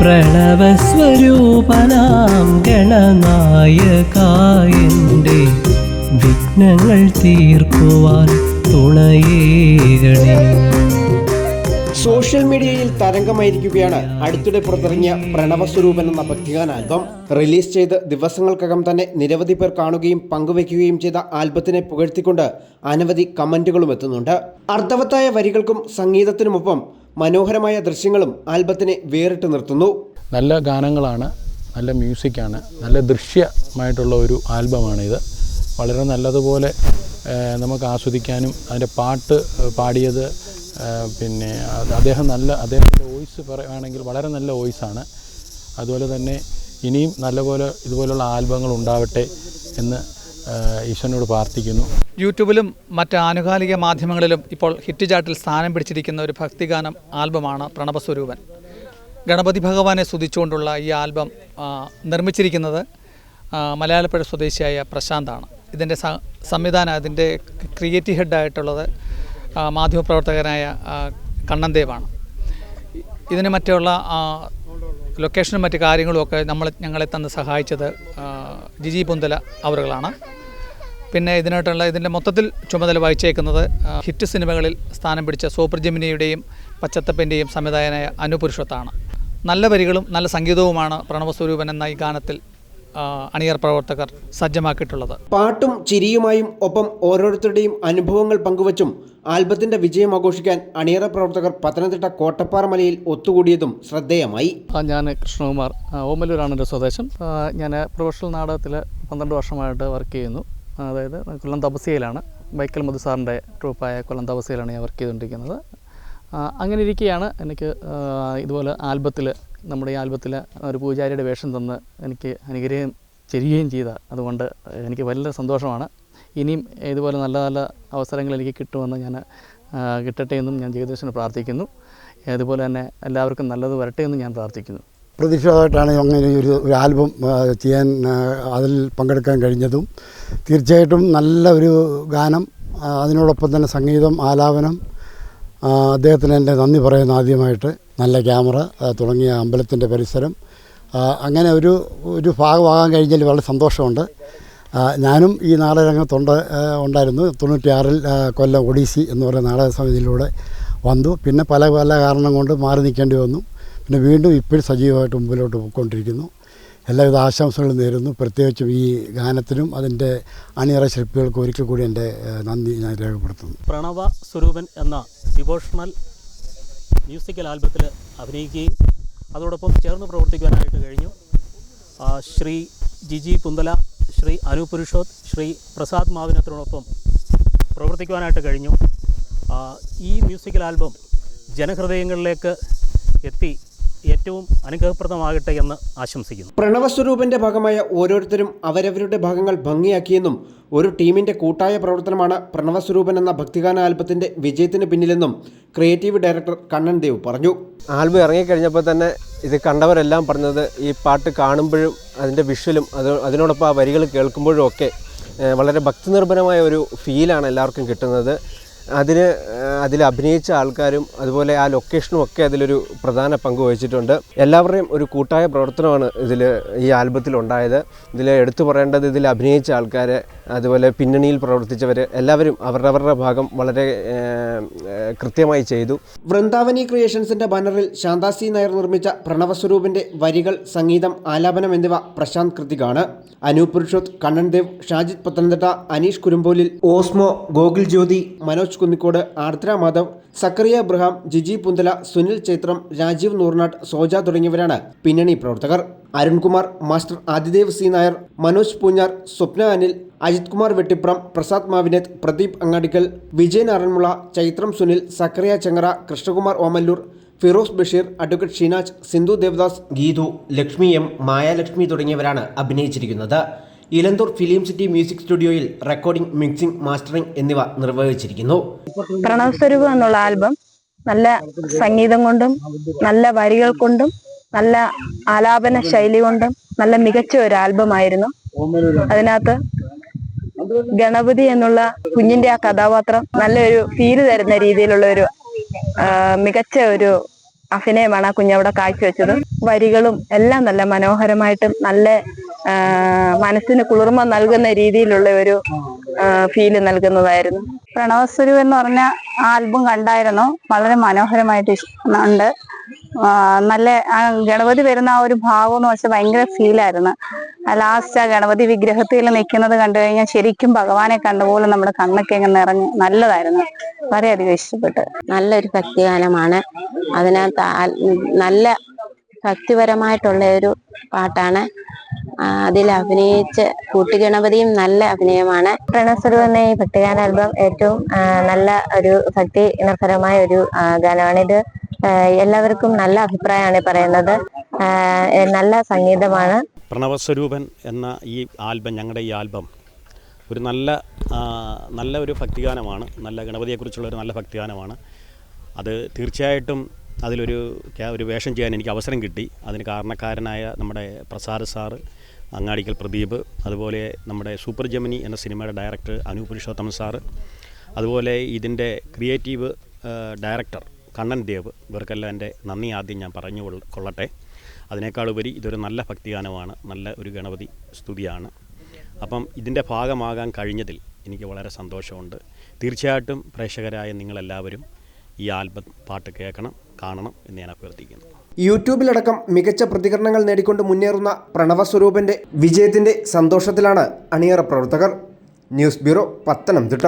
പ്രണവസ്വരൂപനാം ഗണനായകായന്റെ വിഘ്നങ്ങൾ തീർക്കുവാൻ തുണയേകണേ. സോഷ്യൽ മീഡിയയിൽ തരംഗമായിരിക്കുകയാണ്. അടുത്തിടെ പുറത്തിറങ്ങിയ പ്രണവസ്വരൂപൻ എന്ന ഭക്തിഗാന ആൽബം റിലീസ് ചെയ്ത് ദിവസങ്ങൾക്കകം തന്നെ നിരവധി പേർ കാണുകയും പങ്കുവയ്ക്കുകയും ചെയ്ത ആൽബത്തിനെ പുകഴ്ത്തിക്കൊണ്ട് അനവധി കമന്റുകളും എത്തുന്നുണ്ട്. അർത്ഥവത്തായ വരികൾക്കും സംഗീതത്തിനുമൊപ്പം മനോഹരമായ ദൃശ്യങ്ങളും ആൽബത്തിനെ വേറിട്ട് നിർത്തുന്നു. നല്ല ഗാനങ്ങളാണ് നല്ല മ്യൂസിക്കാണ് നല്ല ദൃശ്യമായിട്ടുള്ള ഒരു ആൽബമാണ് ഇത് വളരെ നല്ലതുപോലെ നമുക്ക് ആസ്വദിക്കാനും അതിന്റെ പാട്ട് പാടിയത് പിന്നെ അദ്ദേഹം നല്ല അദ്ദേഹത്തിന്റെ വോയിസ് പറയുകയാണെങ്കിൽ വളരെ നല്ല വോയിസാണ്. അതുപോലെ തന്നെ ഇനിയും നല്ലപോലെ ഇതുപോലുള്ള ആൽബങ്ങൾ ഉണ്ടാവട്ടെ എന്ന് ഈശ്വരനോട് പ്രാർത്ഥിക്കുന്നു. യൂട്യൂബിലും മറ്റ് ആനുകാലിക മാധ്യമങ്ങളിലും ഇപ്പോൾ ഹിറ്റ് ചാട്ടിൽ സ്ഥാനം പിടിച്ചിരിക്കുന്ന ഒരു ഭക്തിഗാനം ആൽബമാണ് പ്രണവസ്വരൂപൻ ഗണപതി ഭഗവാനെ സ്തുതിച്ചുകൊണ്ടുള്ള ഈ ആൽബം നിർമ്മിച്ചിരിക്കുന്നത് മലയാളപ്പുഴ സ്വദേശിയായ പ്രശാന്താണ്. ഇതിന്റെ സംവിധാനം അതിന്റെ ക്രിയേറ്റീവ് ഹെഡായിട്ടുള്ളത് മാധ്യമപ്രവർത്തകനായ കണ്ണന്ദേവാണ് ഇതിന് മറ്റുള്ള ലൊക്കേഷനും മറ്റു കാര്യങ്ങളുമൊക്കെ നമ്മൾ ഞങ്ങളെ തന്ന് സഹായിച്ചത് ജിജി പുന്തല അവറുകളാണ്. പിന്നെ ഇതിനായിട്ടുള്ള ഇതിന്റെ മൊത്തത്തിൽ ചുമതല വഹിച്ചേക്കുന്നത് ഹിറ്റ് സിനിമകളിൽ സ്ഥാനം പിടിച്ച സൂപ്പർ ജെമിനിയുടെയും പച്ചത്തപ്പന്റെയും സംവിധായകനായ അനുപുരുഷത്താണ് നല്ല വരികളും നല്ല സംഗീതവുമാണ് പ്രണവസ്വരൂപൻ എന്ന ഈ ഗാനത്തിൽ അണിയർ പ്രവർത്തകർ സജ്ജമാക്കിയിട്ടുള്ളത്. പാട്ടും ചിരിയുമായും ഒപ്പം ഓരോരുത്തരുടെയും അനുഭവങ്ങൾ പങ്കുവച്ചും ആൽബത്തിന്റെ വിജയം ആഘോഷിക്കാൻ അണിയറ പ്രവർത്തകർ പത്തനംതിട്ട കോട്ടപ്പാറ മലയിൽ ഒത്തുകൂടിയതും ശ്രദ്ധേയമായി. ഞാൻ കൃഷ്ണകുമാർ ഓമലൂരാണ് എന്റെ സ്വദേശം. ഞാൻ പ്രൊഫഷണൽ നാടകത്തിൽ പന്ത്രണ്ട് വർഷമായിട്ട് വർക്ക് ചെയ്യുന്നു. അതായത് കൊല്ലം തപസ്യയിലാണ് ബൈക്കൽ മധു സാറിന്റെ ട്രൂപ്പായ കൊല്ലം തപസ്യയിലാണ് ഞാൻ വർക്ക് ചെയ്തുകൊണ്ടിരിക്കുന്നത്. അങ്ങനെ ഇരിക്കുകയാണ് എനിക്ക് ഇതുപോലെ ആൽബത്തിൽ നമ്മുടെ ഈ ആൽബത്തിൽ ഒരു പൂജാരിയുടെ വേഷം തന്ന് എനിക്ക് അനുഗ്രഹം ചെയ്യുകയും ചെയ്ത അതുകൊണ്ട് എനിക്ക് വലിയ സന്തോഷമാണ്. ഇനിയും ഇതുപോലെ നല്ല നല്ല അവസരങ്ങൾ എനിക്ക് കിട്ടുമെന്ന് ഞാൻ കിട്ടട്ടെ എന്നും ഞാൻ ജഗദീശന് പ്രാർത്ഥിക്കുന്നു. അതുപോലെ തന്നെ എല്ലാവർക്കും നല്ലത് വരട്ടെ എന്നും ഞാൻ പ്രാർത്ഥിക്കുന്നു. പ്രതീക്ഷിതമായിട്ടാണ് അങ്ങനെ ഒരു ഒരു ആൽബം ചെയ്യാൻ അതിൽ പങ്കെടുക്കാൻ കഴിഞ്ഞതും. തീർച്ചയായിട്ടും നല്ല ഒരു ഗാനം അതിനോടൊപ്പം തന്നെ സംഗീതം ആലാപനം അദ്ദേഹത്തിന് എന്റെ നന്ദി പറയുന്ന ആദ്യമായിട്ട്. നല്ല ക്യാമറ തുടങ്ങിയ അമ്പലത്തിന്റെ പരിസരം. അങ്ങനെ ഒരു ഒരു ഭാഗമാകാൻ കഴിഞ്ഞതിൽ വളരെ സന്തോഷമുണ്ട്. ഞാനും ഈ നാടകരംഗത്തുണ്ട് ഉണ്ടായിരുന്നു. തൊണ്ണൂറ്റിയാറിൽ കൊല്ലം ഒഡീസി എന്ന് പറയുന്ന നാടക സമിതിയിലൂടെ വന്നു. പിന്നെ പല പല കാരണം കൊണ്ട് മാറി നിൽക്കേണ്ടി വന്നു. പിന്നെ വീണ്ടും ഇപ്പോഴും സജീവമായിട്ട് മുമ്പിലോട്ട് പോയിക്കൊണ്ടിരിക്കുന്നു. എല്ലാവിധ ആശംസകളും നേരുന്നു. പ്രത്യേകിച്ചും ഈ ഗാനത്തിനും അതിന്റെ അണിയറ ശില്പികൾക്കും ഒരിക്കൽ കൂടി എന്റെ നന്ദി ഞാൻ രേഖപ്പെടുത്തുന്നു. പ്രണവ സ്വരൂപൻ എന്ന ഡിവോഷണൽ മ്യൂസിക്കൽ ആൽബത്തിൽ അഭിനയിക്കുകയും അതോടൊപ്പം ചേർന്ന് പ്രവർത്തിക്കുവാനായിട്ട് കഴിഞ്ഞു. ശ്രീ ജിജി പുന്തല ശ്രീ അനുപുരുഷോത്ത് ശ്രീ പ്രസാദ് മാവിനത്തിനോടൊപ്പം പ്രവർത്തിക്കുവാനായിട്ട് കഴിഞ്ഞു. ഈ മ്യൂസിക്കൽ ആൽബം ജനഹൃദയങ്ങളിലേക്ക് എത്തി. ഏറ്റവും അനുഗ്രഹപ്രദമാകട്ടെ എന്ന് ആശംസിക്കുന്നു. പ്രണവസ്വരൂപന്റെ ഭാഗമായ ഓരോരുത്തരും അവരവരുടെ ഭാഗങ്ങൾ ഭംഗിയാക്കിയെന്നും ഒരു ടീമിന്റെ കൂട്ടായ പ്രവർത്തനമാണ് പ്രണവസ്വരൂപൻ എന്ന ഭക്തിഗാന ആൽബത്തിന്റെ വിജയത്തിന് പിന്നിലെന്നും ക്രിയേറ്റീവ് ഡയറക്ടർ കണ്ണൻ ദേവ് പറഞ്ഞു. ആൽബം ഇറങ്ങിക്കഴിഞ്ഞപ്പോൾ തന്നെ ഇത് കണ്ടവരെല്ലാം പറഞ്ഞത് ഈ പാട്ട് കാണുമ്പോഴും അതിന്റെ വിഷ്വലും അത് അതിനോടൊപ്പം ആ വരികൾ കേൾക്കുമ്പോഴും ഒക്കെ വളരെ ഭക്തിനിർഭരമായ ഒരു ഫീലാണ് എല്ലാവർക്കും കിട്ടുന്നത്. അതിന് അതിൽ അഭിനയിച്ച ആൾക്കാരും അതുപോലെ ആ ലൊക്കേഷനും ഒക്കെ അതിലൊരു പ്രധാന പങ്ക് വഹിച്ചിട്ടുണ്ട്. എല്ലാവരുടെയും ഒരു കൂട്ടായ പ്രവർത്തനമാണ് ഇതിൽ ഈ ആൽബത്തിൽ ഉണ്ടായത് ഇതിൽ എടുത്തു പറയേണ്ടത് ഇതിൽ അഭിനയിച്ച ആൾക്കാർ അതുപോലെ പിന്നണിയിൽ പ്രവർത്തിച്ചവർ എല്ലാവരും അവരവരുടെ ഭാഗം വളരെ കൃത്യമായി ചെയ്തു. വൃന്ദാവനി ക്രിയേഷൻസിന്റെ ബാനറിൽ ശാന്താസി നായർ നിർമ്മിച്ച പ്രണവസ്വരൂപിന്റെ വരികൾ സംഗീതം ആലാപനം എന്നിവ പ്രശാന്ത് കൃതികാണ്. അനൂപ് പുരുഷോത്ത് കണ്ണൻ ദേവ് ഷാജിത് പത്തനംതിട്ട അനീഷ് കുരുമ്പോലിൽ ഓസ്മോ ഗോകുൽ ജ്യോതി മനോജ് കുന്നിക്കോട് ആർദ്ര മാധവ് സക്കറിയ അബ്രഹാം ജിജി പുന്തല സുനിൽ ചൈത്രം രാജീവ് നൂർനാട്ട് സോജ തുടങ്ങിയവരാണ് പിന്നണി പ്രവർത്തകർ. Arunkumar master Adidev C Nair Manoj Poonjar Swapna Anil Ajith Kumar Vettipram Prasad Mavinath Pradeep Angadikkal Vijayan Aranmula Chaithram Sunil Zachariah Chengara Krishnakumar Omallur Firoz Basheer advocate Sheenaj Sindhu Devadas Geethu Lakshmi M Mayalakshmi തുടങ്ങിയവരാണ് അഭിനയിച്ചിരിക്കുന്നത്. Elanthoor film city music സ്റ്റുഡിയോയിൽ recording mixing mastering എന്നിവ നിർവഹിച്ചിരിക്കുന്നു. പ്രണവസ്വരൂപം എന്നുള്ള album നല്ല സംഗീതം കൊണ്ടും നല്ല വരികൾ കൊണ്ടും നല്ല ആലാപന ശൈലി കൊണ്ടും നല്ല മികച്ച ഒരു ആൽബമായിരുന്നു. അതിനകത്ത് ഗണപതി എന്നുള്ള കുഞ്ഞിന്റെ ആ കഥാപാത്രം നല്ലൊരു ഫീൽ തരുന്ന രീതിയിലുള്ള ഒരു മികച്ച ഒരു അഭിനയമാണ് ആ കുഞ്ഞവിടെ കാഴ്ചവെച്ചത്. വരികളും എല്ലാം നല്ല മനോഹരമായിട്ടും നല്ല മനസ്സിന് കുളിർമ നൽകുന്ന രീതിയിലുള്ള ഒരു ഫീൽ നൽകുന്നതായിരുന്നു. പ്രണവസുരു എന്ന് പറഞ്ഞ ആൽബം കണ്ടായിരുന്നു. വളരെ മനോഹരമായിട്ട് ഉണ്ട്. നല്ല ഗണപതി വരുന്ന ആ ഒരു ഭാവം എന്ന് വെച്ചാൽ ഭയങ്കര ഫീലായിരുന്നു ലാസ്റ്റ് ആ ഗണപതി വിഗ്രഹത്തിൽ നിൽക്കുന്നത് കണ്ടു കഴിഞ്ഞാൽ ശരിക്കും ഭഗവാനെ കണ്ടപോലെ നമ്മുടെ കണ്ണൊക്കെ അങ്ങ് നിറഞ്ഞു നല്ലതായിരുന്നു. വളരെയധികം ഇഷ്ടപ്പെട്ടു. നല്ലൊരു ഭക്തിഗാനമാണ്. അതിനകത്ത് നല്ല ഭക്തിപരമായിട്ടുള്ള ഒരു പാട്ടാണ്. അതിൽ അഭിനയിച്ച കൂട്ടുഗണപതിയും നല്ല അഭിനയമാണ്. പ്രണസ്വരു എന്ന ഈ ഭക്തിഗാന ആൽബം ഏറ്റവും നല്ല ഒരു ഭക്തി നിർഭരമായ ഒരു ഗാനമാണ് ഗാനമാണിത് എല്ലാവർക്കും നല്ല അഭിപ്രായമാണ് പറയുന്നത്. നല്ല സംഗീതമാണ്. പ്രണവസ്വരൂപൻ എന്ന ഈ ആൽബം ഞങ്ങളുടെ ഈ ആൽബം ഒരു നല്ല നല്ല ഒരു ഭക്തിഗാനമാണ്. നല്ല ഗണപതിയെക്കുറിച്ചുള്ള ഒരു നല്ല ഭക്തിഗാനമാണ്. അത് തീർച്ചയായിട്ടും അതിലൊരു ഒരു വേഷം ചെയ്യാൻ എനിക്ക് അവസരം കിട്ടി. അതിന് കാരണക്കാരനായ നമ്മുടെ പ്രസാദ് സാറ് അങ്ങാടിക്കൽ പ്രദീപ് അതുപോലെ നമ്മുടെ സൂപ്പർ ജമിനി എന്ന സിനിമയുടെ ഡയറക്ടർ അനു പുരുഷോത്തമൻ സാറ് അതുപോലെ ഇതിന്റെ ക്രിയേറ്റീവ് ഡയറക്ടർ കണ്ണൻ ദേവ് ഇവർക്കെല്ലാം എന്റെ നന്ദി ആദ്യം ഞാൻ പറഞ്ഞു കൊള്ള- കൊള്ളട്ടെ. അതിനേക്കാളുപരി ഇതൊരു നല്ല ഭക്തിഗാനമാണ് നല്ല ഒരു ഗണപതി സ്തുതിയാണ്. അപ്പം ഇതിന്റെ ഭാഗമാകാൻ കഴിഞ്ഞതിൽ എനിക്ക് വളരെ സന്തോഷമുണ്ട്. തീർച്ചയായിട്ടും പ്രേക്ഷകരായ നിങ്ങളെല്ലാവരും ഈ ആൽബം പാട്ട് കേൾക്കണം. കാണണം എന്ന് ഞാൻ അഭ്യർത്ഥിക്കുന്നു. യൂട്യൂബിലടക്കം മികച്ച പ്രതികരണങ്ങൾ നേടിക്കൊണ്ട് മുന്നേറുന്ന പ്രണവ സ്വരൂപന്റെ വിജയത്തിന്റെ സന്തോഷത്തിലാണ് അണിയറ പ്രവർത്തകർ. News bureau Pathanamthitta.